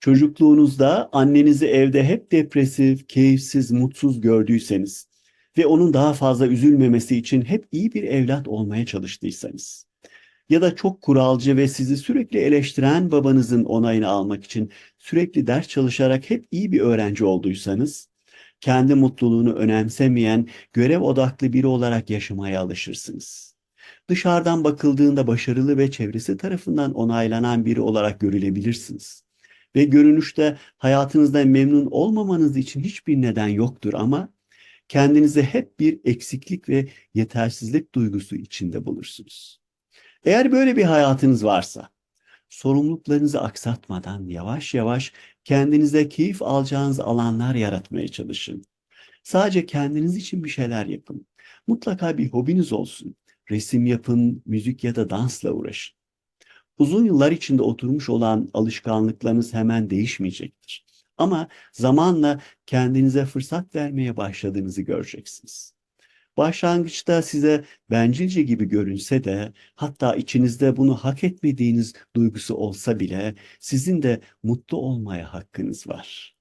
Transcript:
Çocukluğunuzda annenizi evde hep depresif, keyifsiz, mutsuz gördüyseniz ve onun daha fazla üzülmemesi için hep iyi bir evlat olmaya çalıştıysanız ya da çok kuralcı ve sizi sürekli eleştiren babanızın onayını almak için sürekli ders çalışarak hep iyi bir öğrenci olduysanız, kendi mutluluğunu önemsemeyen, görev odaklı biri olarak yaşamaya alışırsınız. Dışarıdan bakıldığında başarılı ve çevresi tarafından onaylanan biri olarak görülebilirsiniz. Ve görünüşte hayatınızda memnun olmamanız için hiçbir neden yoktur ama kendinizi hep bir eksiklik ve yetersizlik duygusu içinde bulursunuz. Eğer böyle bir hayatınız varsa, sorumluluklarınızı aksatmadan yavaş yavaş kendinize keyif alacağınız alanlar yaratmaya çalışın. Sadece kendiniz için bir şeyler yapın. Mutlaka bir hobiniz olsun. Resim yapın, müzik ya da dansla uğraşın. Uzun yıllar içinde oturmuş olan alışkanlıklarınız hemen değişmeyecektir. Ama zamanla kendinize fırsat vermeye başladığınızı göreceksiniz. Başlangıçta size bencilce gibi görünse de hatta içinizde bunu hak etmediğiniz duygusu olsa bile sizin de mutlu olmaya hakkınız var.